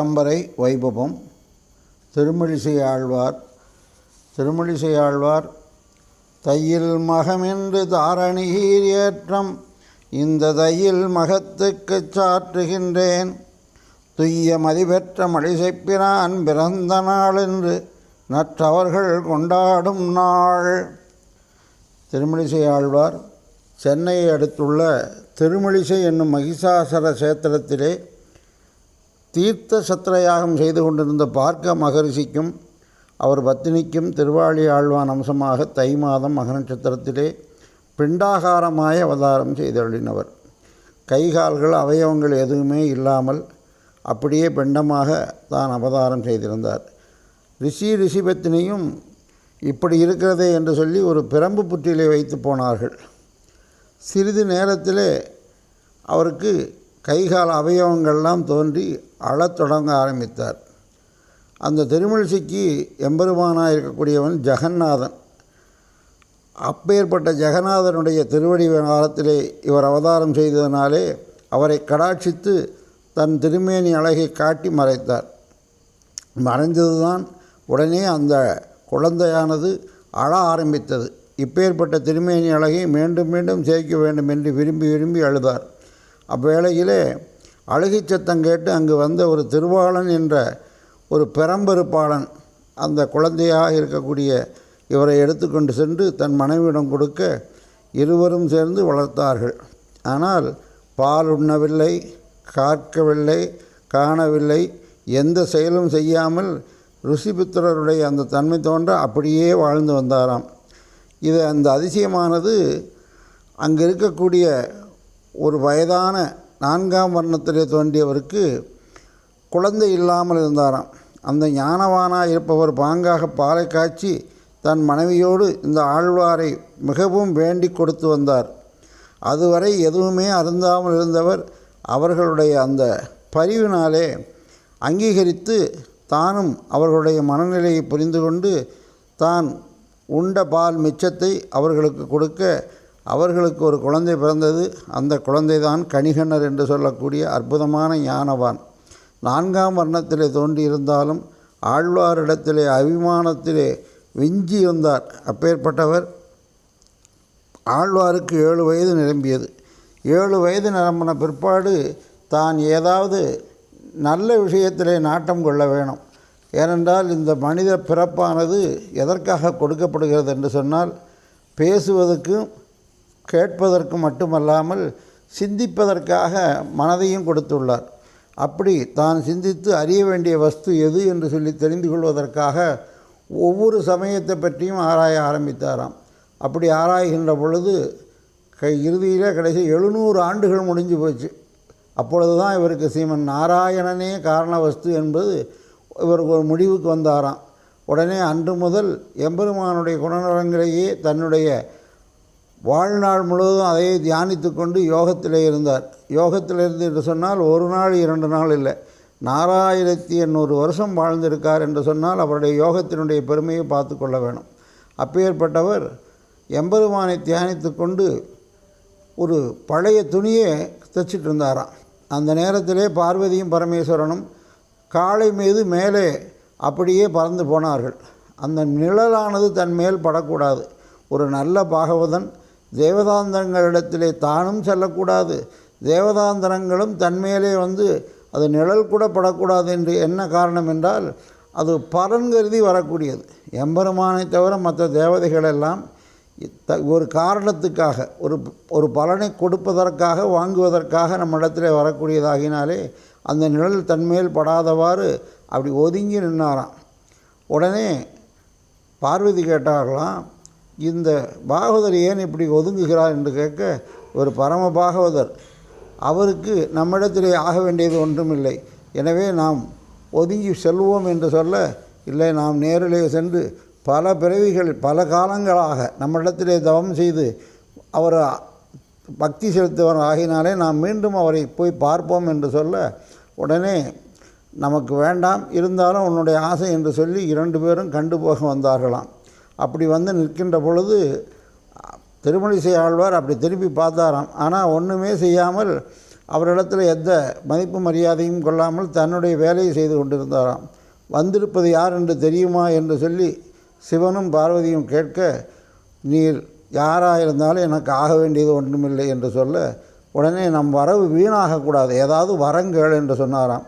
பரம்பரை வைபவம் திருமழிசை ஆழ்வார் திருமழிசை ஆழ்வார் தையில் மகமென்று தாரணீர் ஏற்றம் இந்த தையில் மகத்துக்குச் சாற்றுகின்றேன். துய்ய மதிபெற்ற மழிசைப்பினான் பிறந்த நாளென்று நற்றவர்கள் கொண்டாடும் நாள். திருமழிசை ஆழ்வார் சென்னையை அடுத்துள்ள திருமழிசை என்னும் மகிஷாசர சேத்திரத்திலே தீர்த்த சத்திரயாகம் செய்து கொண்டிருந்த பார்க்க மகரிஷிக்கும் அவர் பத்தினிக்கும் திருவாளி ஆழ்வான் அம்சமாக தை மாதம் மக நட்சத்திரத்திலே பிண்டாகாரமாய அவதாரம் செய்தருளினவர். கைகால்கள் அவயவங்கள் எதுவுமே இல்லாமல் அப்படியே பிண்டமாக தான் அவதாரம் செய்திருந்தார். ரிஷி ரிஷிபத்தினியும் இப்படி இருக்கிறதே என்று சொல்லி ஒரு பிரம்பு புற்றிலே வைத்து போனார்கள். சிறிது நேரத்திலே அவருக்கு கைகால் அவயவங்கள்லாம் தோன்றி அழத் தொடங்க ஆரம்பித்தார். அந்த திருமழிசைக்கு எம்பெருமானாக இருக்கக்கூடியவன் ஜெகநாதன். அப்பேற்பட்ட ஜெகநாதனுடைய திருவடி காலத்திலே இவர் அவதாரம் செய்ததினாலே அவரை கடாட்சித்து தன் திருமேனி அழகை காட்டி மறைத்தார். மறைந்ததுதான் உடனே அந்த குழந்தையானது அழ ஆரம்பித்தது. இப்பேற்பட்ட திருமேனி அழகை மீண்டும் மீண்டும் சேர்க்க வேண்டும் என்று விரும்பி விரும்பி அழுதார். அவ்வேளையிலே அழுகை சத்தம் கேட்டு அங்கு வந்த ஒரு திருவாளன் என்ற ஒரு பெரம்பெருப்பாளன் அந்த குழந்தையாக இருக்கக்கூடிய இவரை எடுத்துக்கொண்டு சென்று தன் மனைவியிடம் கொடுக்க இருவரும் சேர்ந்து வளர்த்தார்கள். ஆனால் பால் உண்ணவில்லை காக்கவில்லை காணவில்லை எந்த செயலும் செய்யாமல் ருசிபுத்திரருடைய அந்த தன்மை தோன்ற அப்படியே வாழ்ந்து வந்தாராம். இது அந்த அதிசயமானது அங்கே இருக்கக்கூடிய ஒரு வயதான நான்காம் வர்ணத்திலே தோன்றியவருக்கு குழந்தை இல்லாமல் இருந்தாராம். அந்த ஞானவானாக இருப்பவர் பாங்காக பாலை காய்ச்சி தன் மனைவியோடு இந்த ஆழ்வாரை மிகவும் வேண்டி கொடுத்து வந்தார். அதுவரை எதுவுமே அருந்தாமல் இருந்தவர் அவர்களுடைய அந்த பரிவினாலே அங்கீகரித்து தானும் அவர்களுடைய மனநிலையை புரிந்து கொண்டு தான் உண்ட பால் மிச்சத்தை அவர்களுக்கு கொடுக்க அவர்களுக்கு ஒரு குழந்தை பிறந்தது. அந்த குழந்தை தான் கணிகண்ணர் என்று சொல்லக்கூடிய அற்புதமான ஞானவான். நான்காம் வர்ணத்திலே தோன்றியிருந்தாலும் ஆழ்வாரிடத்திலே அபிமானத்திலே விஞ்சி வந்தார். அப்பேற்பட்டவர் ஆழ்வாருக்கு ஏழு வயது நிரம்பியது. ஏழு வயது நிரம்பின பிற்பாடு தான் ஏதாவது நல்ல விஷயத்திலே நாட்டம் கொள்ள வேணும். ஏனென்றால் இந்த மனித பிறப்பானது எதற்காக கொடுக்கப்படுகிறது என்று சொன்னால் பேசுவதற்கும் கேட்பதற்கு மட்டுமல்லாமல் சிந்திப்பதற்காக மனதையும் கொடுத்துள்ளார். அப்படி தான் சிந்தித்து அறிய வேண்டிய வஸ்து எது என்று சொல்லி தெரிந்து கொள்வதற்காக ஒவ்வொரு சமயத்தை பற்றியும் ஆராய ஆரம்பித்தாராம். அப்படி ஆராய்கின்ற பொழுது கை இறுதியில் கடைசி எழுநூறு ஆண்டுகள் முடிஞ்சு போச்சு. அப்பொழுது தான் இவருக்கு சீமன் நாராயணனே காரண வஸ்து என்பது இவருக்கு ஒரு முடிவுக்கு வந்தாராம். உடனே அன்று முதல் எம்பெருமானுடைய குணநலங்களையே தன்னுடைய வாழ்நாள் முழுவதும் அதையே தியானித்து கொண்டு யோகத்திலே இருந்தார். யோகத்தில் இருந்து என்று சொன்னால் ஒரு நாள் இரண்டு நாள் இல்லை. நாலாயிரத்தி எண்ணூறு வருஷம் வாழ்ந்திருக்கார் என்று சொன்னால் அவருடைய யோகத்தினுடைய பெருமையை பார்த்து கொள்ள வேணும். அப்பேற்பட்டவர் எம்பெருமானை தியானித்து கொண்டு ஒரு பழைய துணியை தைச்சிட்டு இருந்தாராம். அந்த நேரத்திலே பார்வதியும் பரமேஸ்வரனும் காளை மீது மேலே அப்படியே பறந்து போனார்கள். அந்த நிழலானது தன் மேல் படக்கூடாது. ஒரு நல்ல பாகவதன் தேவதாந்தரங்களிடத்திலே தானும் செல்லக்கூடாது. தேவதாந்தரங்களும் தன்மையிலே வந்து அது நிழல் கூட படக்கூடாது என்று என்ன காரணம் என்றால் அது பலன் கருதி வரக்கூடியது. எம்பெருமானை தவிர மற்ற தேவதைகள் எல்லாம் ஒரு காரணத்துக்காக ஒரு ஒரு பலனை கொடுப்பதற்காக வாங்குவதற்காக நம்மிடத்தில் வரக்கூடியதாகினாலே அந்த நிழல் தன்மையில் படாதவாறு அப்படி ஒதுங்கி நின்னாராம். உடனே பார்வதி கேட்டார்களாம் இந்த பாகவதர் ஏன் இப்படி ஒதுங்குகிறார் என்று கேட்க ஒரு பரம பாகவதர். அவருக்கு நம்மிடத்திலே ஆக வேண்டியது ஒன்றுமில்லை எனவே நாம் ஒதுங்கி செல்வோம் என்று சொல்ல இல்லை நாம் நேரிலே சென்று பல பிறவிகள் பல காலங்களாக நம்மிடத்திலே தவம் செய்து அவர் பக்தி செலுத்துவர் ஆகினாலே நாம் மீண்டும் அவரை போய் பார்ப்போம் என்று சொல்ல உடனே நமக்கு வேண்டாம் இருந்தாலும் உன்னுடைய ஆசை என்று சொல்லி இரண்டு பேரும் கண்டு போக வந்தார்களாம். அப்படி வந்து நிற்கின்ற பொழுது திருமணிசை ஆழ்வார் அப்படி திருப்பி பார்த்தாராம். ஆனால் ஒன்றுமே செய்யாமல் அவரிடத்தில் எந்த மதிப்பு மரியாதையும் கொள்ளாமல் தன்னுடைய வேலையை செய்து கொண்டிருந்தாராம். வந்திருப்பது யார் என்று தெரியுமா என்று சொல்லி சிவனும் பார்வதியும் கேட்க நீர் யாராக இருந்தாலும் எனக்கு ஆக வேண்டியது ஒன்றுமில்லை என்று சொல்ல உடனே நம் வரவு வீணாகக்கூடாது ஏதாவது வரங்கள் என்று சொன்னாராம்.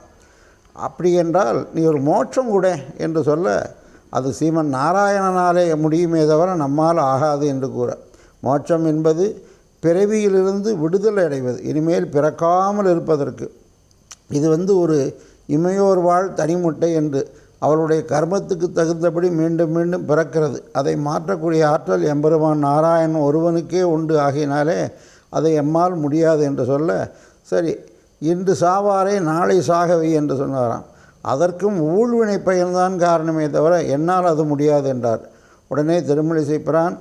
அப்படி என்றால் நீ ஒரு மோட்சம் கூட என்று சொல்ல அது சீமன் நாராயணனாலே முடியுமே தவிர நம்மால் ஆகாது என்று கூற. மோட்சம் என்பது பிறவியிலிருந்து விடுதலை அடைவது இனிமேல் பிறக்காமல் இருப்பதற்கு. இது வந்து ஒரு இமையோர் வாழ் தனிமுட்டை என்று அவளுடைய கர்மத்துக்கு தகுந்தபடி மீண்டும் மீண்டும் பிறக்கிறது. அதை மாற்றக்கூடிய ஆற்றல் எம்பெருமான் நாராயணன் ஒருவனுக்கே உண்டு ஆகினாலே அதை எம்மால் முடியாது என்று சொல்ல சரி இன்று சாவாரே நாளை சாகவை என்று சொன்னாராம். அதற்கும் ஊழ்வினை பயன்தான் காரணமே தவிர என்னால் அது முடியாது என்றார். உடனே திருமலிசை பிரான்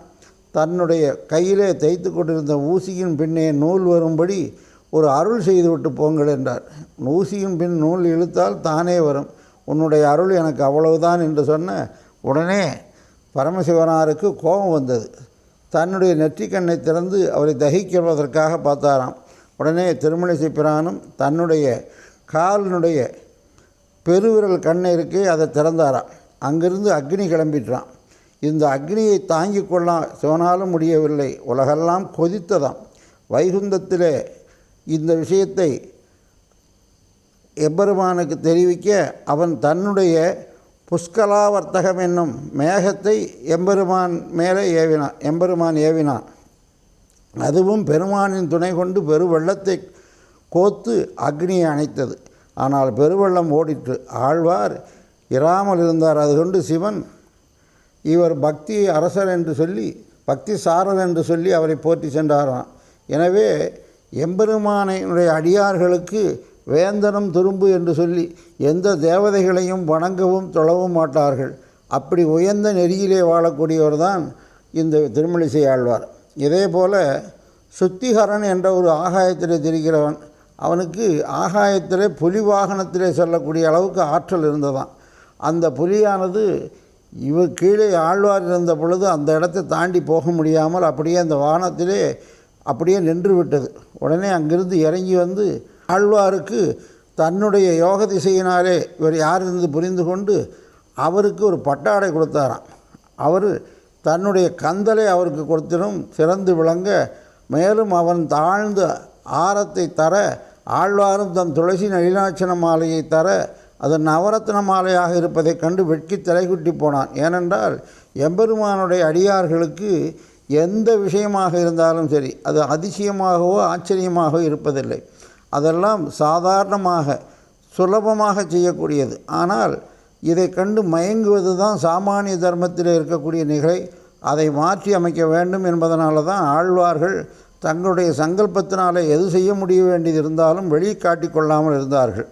தன்னுடைய கையிலே தைத்து கொண்டிருந்த ஊசியின் பின்னே நூல் வரும்படி ஒரு அருள் செய்துவிட்டு போங்கள் என்றார். ஊசியின் பின் நூல் இழுத்தால் தானே வரும். உன்னுடைய அருள் எனக்கு அவ்வளவுதான் என்று சொன்ன உடனே பரமசிவனாருக்கு கோபம் வந்தது. தன்னுடைய நெற்றிக்கண்ணை திறந்து அவரை தகிக்கிறதற்காக பார்த்தாராம். உடனே திருமலை பிரானும் தன்னுடைய காலினுடைய பெருவிரல் கண்ணை இருக்கே அதை திறந்தாராம். அங்கிருந்து அக்னி கிளம்பிட்டான் இந்த அக்னியை தாங்கிக் கொள்ள சிவனாலும் முடியவில்லை. உலகெல்லாம் கொதித்ததாம். வைகுந்தத்திலே இந்த விஷயத்தை எம்பெருமானுக்கு தெரிவிக்க அவன் தன்னுடைய புஷ்கலாவர்த்தகம் என்னும் மேகத்தை எம்பெருமான் மேலே ஏவினான் எம்பெருமான் ஏவினான். அதுவும் பெருமானின் துணை கொண்டு பெருவெள்ளத்தை கோத்து அக்னியை அணைத்தது. ஆனால் பெருவெள்ளம் ஓடிற்று. ஆழ்வார் இராமல் இருந்தார் அது கொண்டு சிவன். இவர் பக்தி அரசர் என்று சொல்லி பக்தி சாரர் என்று சொல்லி அவரை போற்றி சென்றாராம். எனவே எம்பெருமானையுடைய அடியார்களுக்கு வேந்தனம் துரும்பு என்று சொல்லி எந்த தேவதைகளையும் வணங்கவும் தொழவும் மாட்டார்கள். அப்படி உயர்ந்த நெறியிலே வாழக்கூடியவர் தான் இந்த திருமலிசை ஆழ்வார். இதே போல் சுத்திகரன் என்ற ஒரு ஆகாயத்திலே திரிகிறவன். அவனுக்கு ஆகாயத்திலே புலி வாகனத்திலே செல்லக்கூடிய அளவுக்கு ஆற்றல் இருந்ததான் அந்த புலியானது இவர் கீழே ஆழ்வார் இருந்த பொழுது அந்த இடத்தை தாண்டி போக முடியாமல் அப்படியே அந்த வாகனத்திலே அப்படியே நின்று விட்டது. உடனே அங்கிருந்து இறங்கி வந்து ஆழ்வாருக்கு தன்னுடைய யோக திசையினாலே இவர் யார் இருந்து புரிந்து கொண்டு அவருக்கு ஒரு பட்டாடை கொடுத்தாராம். அவர் தன்னுடைய கந்தலை அவருக்கு கொடுத்திடும் சிறந்து விளங்க மேலும் அவன் தாழ்ந்த ஆரத்தை தர ஆழ்வாரும் தம் துளசி நளினாட்சண மாலையை தர அது நவரத்ன மாலையாக இருப்பதைக் கண்டு வெட்கி தலைகுட்டி போனான். ஏனென்றால் எம்பெருமானுடைய அடியார்களுக்கு எந்த விஷயமாக இருந்தாலும் சரி அது அதிசயமாகவோ ஆச்சரியமாகவோ இருப்பதில்லை. அதெல்லாம் சாதாரணமாக சுலபமாக செய்யக்கூடியது. ஆனால் இதை கண்டு மயங்குவது தான் சாமானிய தர்மத்தில் இருக்கக்கூடிய நிகழை. அதை மாற்றி அமைக்க வேண்டும் என்பதனால தான் ஆழ்வார்கள் தங்களுடைய சங்கல்பத்தினாலே எது செய்ய முடிய வேண்டியது இருந்தாலும் வெளியே காட்டிக்கொள்ளாமல் இருந்தார்கள்.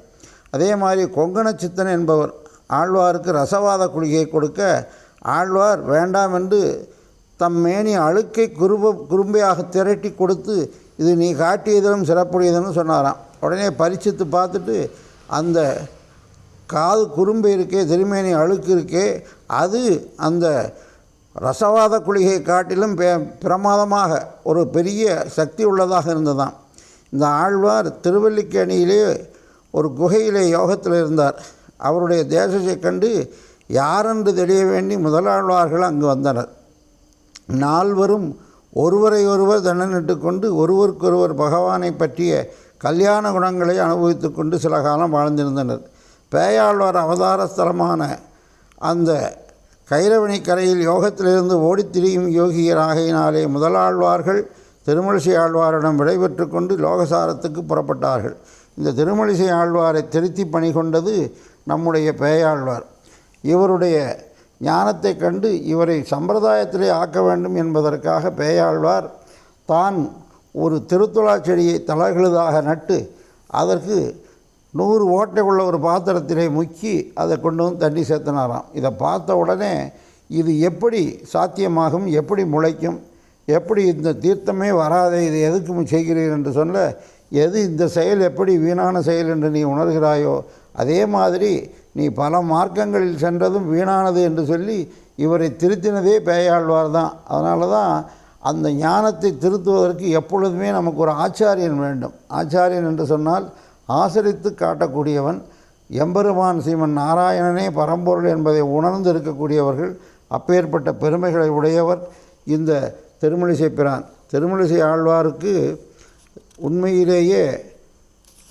அதே மாதிரி கொங்கண சித்தன் என்பவர் ஆழ்வாருக்கு ரசவாத குளிகை கொடுக்க ஆழ்வார் வேண்டாம் என்று தம் மேனி அழுக்கை குருப குறும்பையாக திரட்டி கொடுத்து இது நீ காட்டியதிலும் சிறப்புடையதுன்னு சொன்னாராம். உடனே பரிசித்து பார்த்துட்டு அந்த காது குறும்பு இருக்கே திருமேனி அழுக்கு இருக்கே அது அந்த ரசவாத குளிகை காட்டிலும் பிரமாதமாக ஒரு பெரிய சக்தி உள்ளதாக இருந்ததாம். இந்த ஆழ்வார் திருவல்லிக்கேணியிலே ஒரு குகையிலே யோகத்தில் இருந்தார். அவருடைய தேசத்தை கண்டு யாரென்று தெரிய வேண்டி முதலாழ்வார்கள் அங்கு வந்தனர். நால்வரும் ஒருவரை ஒருவர் தண்டனிட்டு கொண்டு ஒருவருக்கொருவர் பகவானை பற்றிய கல்யாண குணங்களை அனுபவித்து கொண்டு சில காலம் வாழ்ந்திருந்தனர். பேயாழ்வார் அவதார ஸ்தலமான அந்த கைரவணி கரையில் யோகத்திலிருந்து ஓடித் திரியும் யோகியராகையினாலே முதலாழ்வார்கள் திருமலிசை ஆழ்வாரிடம் விடைபெற்று கொண்டு லோகசாரத்துக்கு புறப்பட்டார்கள். இந்த திருமலிசை ஆழ்வாரை திருத்தி பணி கொண்டது நம்முடைய பேயாழ்வார். இவருடைய ஞானத்தை கண்டு இவரை சம்பிரதாயத்திலே ஆக்க வேண்டும் என்பதற்காக பேயாழ்வார் தான் ஒரு திருத்துழா செடியை தளர்களதாக நட்டு அதற்கு நூறு ஓட்டை உள்ள ஒரு பாத்திரத்திலே முக்கி அதை கொண்டு வந்து தண்ணி சேர்த்தினாராம். இதை பார்த்த உடனே இது எப்படி சாத்தியமாகும் எப்படி முளைக்கும் எப்படி இந்த தீர்த்தமே வராதே இது எதுக்கு செய்கிறீர் என்று சொல்ல எது இந்த செயல் எப்படி வீணான செயல் என்று நீ உணர்கிறாயோ அதே மாதிரி நீ பல மார்க்கங்களில் சென்றதும் வீணானது என்று சொல்லி இவரை திருத்தினதே பேயாழ்வார் தான். அதனால தான் அந்த ஞானத்தை திருத்துவதற்கு எப்பொழுதுமே நமக்கு ஒரு ஆச்சாரியன் வேண்டும். ஆச்சாரியன் என்று சொன்னால் ஆசரித்து காட்டக்கூடியவன் எம்பெருமான் சீமன் நாராயணனே பரம்பொருள் என்பதை உணர்ந்து இருக்கக்கூடியவர்கள் அப்பேற்பட்ட பெருமைகளை உடையவர். இந்த திருமலிசை பிரான் திருமணிசை ஆழ்வாருக்கு உண்மையிலேயே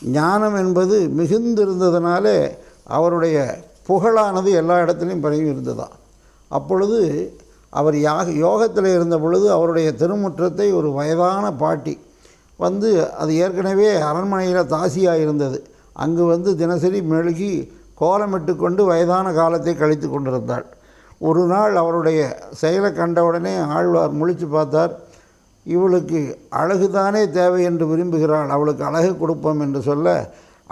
ஞானம் என்பது மிகுந்திருந்ததுனாலே அவருடைய புகழானது எல்லா இடத்துலையும் பரவி இருந்ததா. அப்பொழுது அவர் யாக யோகத்தில் இருந்த பொழுது அவருடைய திருமுற்றத்தை ஒரு வயதான பாட்டி வந்து அது ஏற்கனவே அரண்மனையில் தாசியாக இருந்தது. அங்கு வந்து தினசரி மெழுகி கோலமிட்டு கொண்டு வயதான காலத்தை கழித்து கொண்டிருந்தாள். ஒரு நாள் அவருடைய செயலை கண்டவுடனே ஆழ்வார் முழித்து பார்த்தார். இவளுக்கு அழகுதானே தேவை என்று விரும்புகிறாள். அவளுக்கு அழகு கொடுப்போம் என்று சொல்ல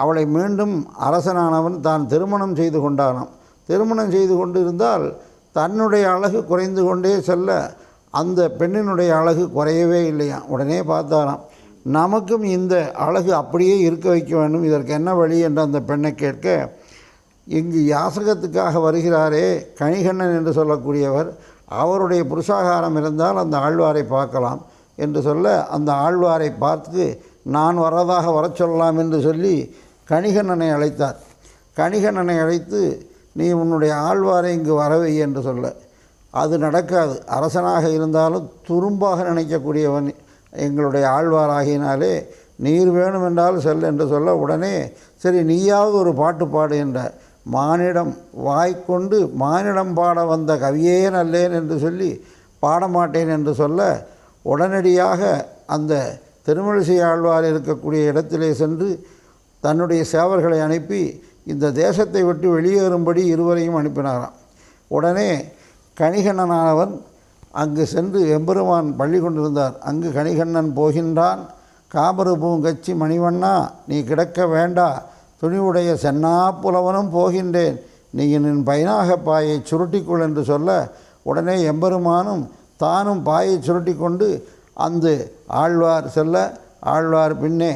அவளை மீண்டும் அரசனானவன் தான் திருமணம் செய்து கொண்டானாம். திருமணம் செய்து கொண்டு இருந்தால் தன்னுடைய அழகு குறைந்து கொண்டே செல்ல அந்த பெண்ணினுடைய அழகு குறையவே இல்லையாம். உடனே பார்த்தாராம். நமக்கும் இந்த அழகு அப்படியே இருக்க வைக்க வேண்டும். இதற்கு என்ன வழி என்று அந்த பெண்ணை கேட்க இங்கு யாசகத்துக்காக வருகிறாரே கணிகண்ணன் என்று சொல்லக்கூடியவர் அவருடைய புருஷாகாரம் இருந்தால் அந்த ஆழ்வாரை பார்க்கலாம் என்று சொல்ல அந்த ஆழ்வாரை பார்த்து நான் வரதாக வரச் சொல்லலாம் என்று சொல்லி கணிகண்ணனை அழைத்தார். கணிகண்ணனை அழைத்து நீ உன்னுடைய ஆழ்வாரை இங்கு வரவை என்று சொல்ல. அது நடக்காது. அரசனாக இருந்தாலும் துரும்பாக நினைக்கக்கூடியவன் எங்களுடைய ஆழ்வாராகினாலே நீர் வேணுமென்றால் செல் என்று சொல்ல உடனே சரி நீயாவது ஒரு பாட்டு பாடு என்ற மானிடம் வாய்க்கொண்டு மானிடம் பாட வந்த கவியே நல்லேன் என்று சொல்லி பாடமாட்டேன் என்று சொல்ல உடனடியாக அந்த திருமழிசை ஆழ்வார் இருக்கக்கூடிய இடத்திலே சென்று தன்னுடைய சேவர்களை அனுப்பி இந்த தேசத்தை விட்டு வெளியேறும்படி இருவரையும் அனுப்பினாராம். உடனே கணிகணனானவன் அங்கு சென்று எம்பெருமான் பள்ளி கொண்டிருந்தார். அங்கு கணிகண்ணன் போகின்றான். காமரு பூங்கச்சி மணிவண்ணா நீ கிடக்க வேண்டா. துணிவுடைய சென்னா புலவனும் போகின்றேன். நீ என் பயனாக பாயை சுருட்டிக்கொள் என்று சொல்ல உடனே எம்பெருமானும் தானும் பாயை சுருட்டி கொண்டு அந்த ஆழ்வார் செல்ல ஆழ்வார் பின்னே.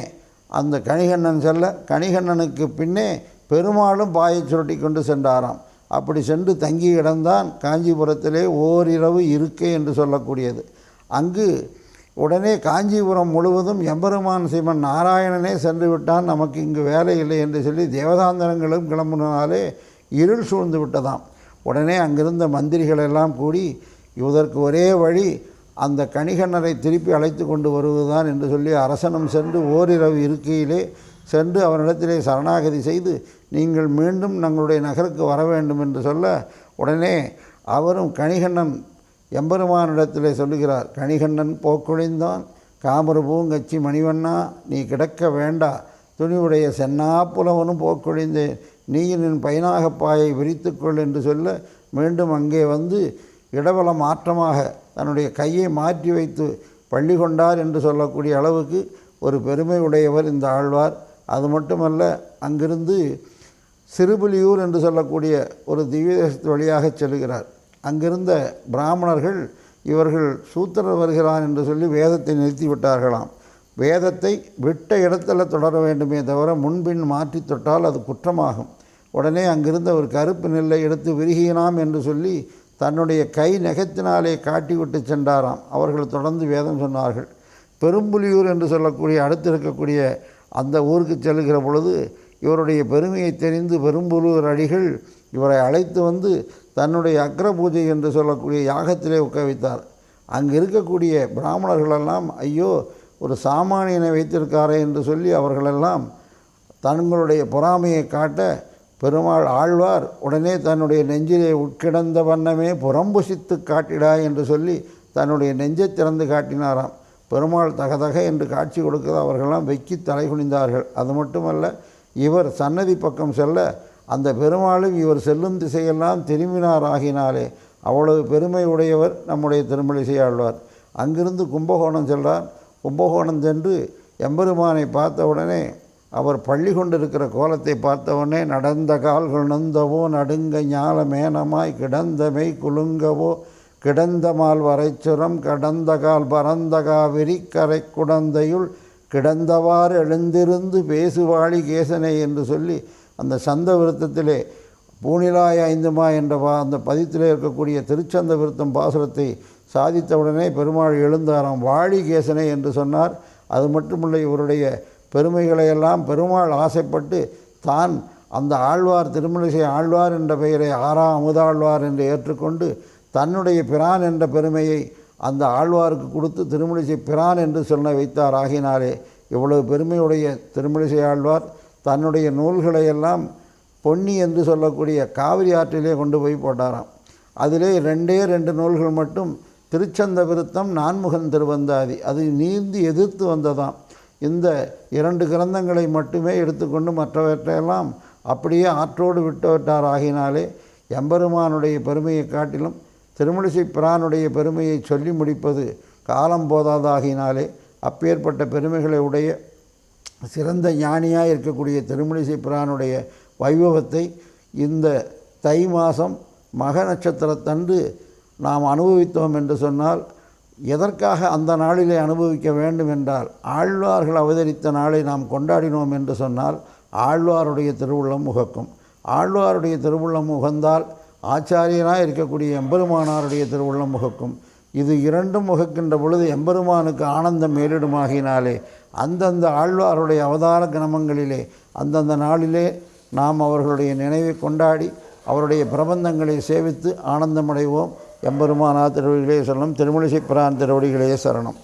அந்த கணிகண்ணன் செல்ல கணிகண்ணனுக்கு பின்னே பெருமாளும் பாயை சுருட்டி கொண்டு சென்றாராம். அப்படி சென்று தங்கி கிடந்தான் காஞ்சிபுரத்திலே ஓரிரவு இருக்கை என்று சொல்லக்கூடியது. அங்கு உடனே காஞ்சிபுரம் முழுவதும் எம்பெருமான் சிவன் நாராயணனே சென்று விட்டான் நமக்கு இங்கு வேலை இல்லை என்று சொல்லி தேவதாந்தரங்களும் கிளம்பினாலே இருள் சூழ்ந்து விட்டதாம். உடனே அங்கிருந்த மந்திரிகள் எல்லாம் கூடி இதற்கு ஒரே வழி அந்த கணிகண்ணரை திருப்பி அழைத்து கொண்டு வருவதுதான் என்று சொல்லி அரசனும் சென்று ஓரிரவு இருக்கையிலே சென்று அவனிடத்திலே சரணாகதி செய்து நீங்கள் மீண்டும் தங்களுடைய நகருக்கு வர வேண்டும் என்று சொல்ல உடனே அவரும் கணிகண்ணன் எம்பெருமானிடத்திலே சொல்லுகிறார் கணிகண்ணன் போக்குழிந்தான் காமரு பூங்கச்சி மணிவண்ணா நீ கிடக்க வேண்டா. துணிவுடைய சென்னா புலவனும் போக்குழிந்தேன். நீ நின் பயனாக பாயை விரித்துக்கொள் என்று சொல்ல மீண்டும் அங்கே வந்து இடவல மாற்றமாக தன்னுடைய கையை மாற்றி வைத்து பள்ளி கொண்டார் என்று சொல்லக்கூடிய அளவுக்கு ஒரு பெருமை உடையவர் இந்த ஆழ்வார். அது மட்டுமல்ல அங்கிருந்து சிறுபுலியூர் என்று சொல்லக்கூடிய ஒரு திவ்ய தேசத்து வழியாக செல்கிறார். அங்கிருந்த பிராமணர்கள் இவர்கள் சூத்திரர் வருகிறான் என்று சொல்லி வேதத்தை நிறுத்திவிட்டார்களாம் வேதத்தை விட்ட இடத்துல தொடர வேண்டுமே தவிர முன்பின் மாற்றி தொட்டால் அது குற்றமாகும். உடனே அங்கிருந்த ஒரு கருப்பு நெல்லை எடுத்து விரிகினாம் என்று சொல்லி தன்னுடைய கை நெகத்தினாலே காட்டிவிட்டு சென்றாராம். அவர்கள் தொடர்ந்து வேதம் சொன்னார்கள். பெரும்புலியூர் என்று சொல்லக்கூடிய அடுத்து இருக்கக்கூடிய அந்த ஊருக்கு செல்கிற பொழுது இவருடைய பெருமையை தெரிந்து பெரும்புலூர் அடிகள் இவரை அழைத்து வந்து தன்னுடைய அக்ர பூஜை என்று சொல்லக்கூடிய யாகத்திலே உட்க வைத்தார் அங்கு இருக்கக்கூடிய பிராமணர்களெல்லாம் ஐயோ ஒரு சாமானியனை வைத்திருக்காரே என்று சொல்லி அவர்களெல்லாம் தங்களுடைய பொறாமையை காட்ட பெருமாள் ஆழ்வார் உடனே தன்னுடைய நெஞ்சிலே உட்கிடந்த வண்ணமே புறம்புசித்து காட்டிடா என்று சொல்லி தன்னுடைய நெஞ்சை திறந்து காட்டினாராம். பெருமாள் தகதக என்று காட்சி கொடுக்க அவர்களெல்லாம் வெக்கி தலை குனிந்தார்கள். அது மட்டுமல்ல இவர் சன்னதி பக்கம் செல்ல அந்த பெருமாளும் இவர் செல்லும் திசையெல்லாம் திரும்பினார் ஆகினாலே அவ்வளவு பெருமை உடையவர் நம்முடைய திருமலிசை ஆழ்வார். அங்கிருந்து கும்பகோணம் சென்றார் கும்பகோணம் சென்று எம்பெருமானை பார்த்த உடனே அவர் பள்ளி கொண்டிருக்கிற கோலத்தை பார்த்தவுடனே நடந்த கால்கள் நொந்தவோ நடுங்க ஞால மேனமாய் கிடந்த மெய் குலுங்கவோ கிடந்த மால் வரைச்சுரம் கடந்த கால் பரந்த காவிரி கரை குடந்தையுள் கிடந்தவாறு எழுந்திருந்து பேசுவாளி கேசனை என்று சொல்லி அந்த சந்த விருத்தத்திலே பூனிலாய் ஐந்துமா என்ற பா அந்த பதித்திலே இருக்கக்கூடிய திருச்சந்த விருத்தம் பாசுரத்தை சாதித்தவுடனே பெருமாள் எழுந்தாராம் வாழி கேசனை என்று சொன்னார். அது மட்டுமில்லை இவருடைய பெருமைகளையெல்லாம் பெருமாள் ஆசைப்பட்டு தான் அந்த ஆழ்வார் திருமலிசை ஆழ்வார் என்ற பெயரை ஆறா அமுதாழ்வார் என்று ஏற்றுக்கொண்டு தன்னுடைய பிரான் என்ற பெருமையை அந்த ஆழ்வாருக்கு கொடுத்து திருமலிசை பிரான் என்று சொல்ல வைத்தார். ஆகினாலே இவ்வளவு பெருமையுடைய திருமலிசை ஆழ்வார் தன்னுடைய நூல்களையெல்லாம் பொன்னி என்று சொல்லக்கூடிய காவிரி ஆற்றிலே கொண்டு போய் போட்டாராம். அதிலே ரெண்டே ரெண்டு நூல்கள் மட்டும் திருச்சந்த விருத்தம் நான்முகன் திருவந்தாதி அது நீந்தி எதிர்த்து வந்ததாம். இந்த இரண்டு கிரந்தங்களை மட்டுமே எடுத்துக்கொண்டு மற்றவற்றையெல்லாம் அப்படியே ஆற்றோடு விட்டுவிட்டார் ஆகினாலே எம்பெருமானுடைய பெருமையை காட்டிலும் திருமணிசை பிரானுடைய பெருமையை சொல்லி முடிப்பது காலம் போதாதாகினாலே அப்பேற்பட்ட பெருமைகளை உடைய சிறந்த ஞானியாக இருக்கக்கூடிய திருமணிசை பிரானுடைய வைபவத்தை இந்த தை மாதம் மக நட்சத்திரத்தன்று நாம் அனுபவித்தோம் என்று சொன்னால் எதற்காக அந்த நாளிலே அனுபவிக்க வேண்டும் என்றால் ஆழ்வார்கள் அவதரித்த நாளை நாம் கொண்டாடினோம் என்று சொன்னால் ஆழ்வாருடைய திருவுள்ளம் முகக்கும் ஆழ்வாருடைய திருவுள்ளம் உகந்தால் ஆச்சாரியனாக இருக்கக்கூடிய எம்பெருமானாருடைய திருவுள்ளம் முகக்கும் இது இரண்டும் முகக்கின்ற பொழுது எம்பெருமானுக்கு ஆனந்தம் மேலிடுமாகினாலே அந்தந்த ஆழ்வாருடைய அவதார கிரமங்களிலே அந்தந்த நாளிலே நாம் அவர்களுடைய நினைவை கொண்டாடி அவருடைய பிரபந்தங்களை சேவித்து ஆனந்தமடைவோம். எம்பெருமானா திருவடிகளே சரணம் திருமலிசை பிரான் திருவடிகளே சரணம்.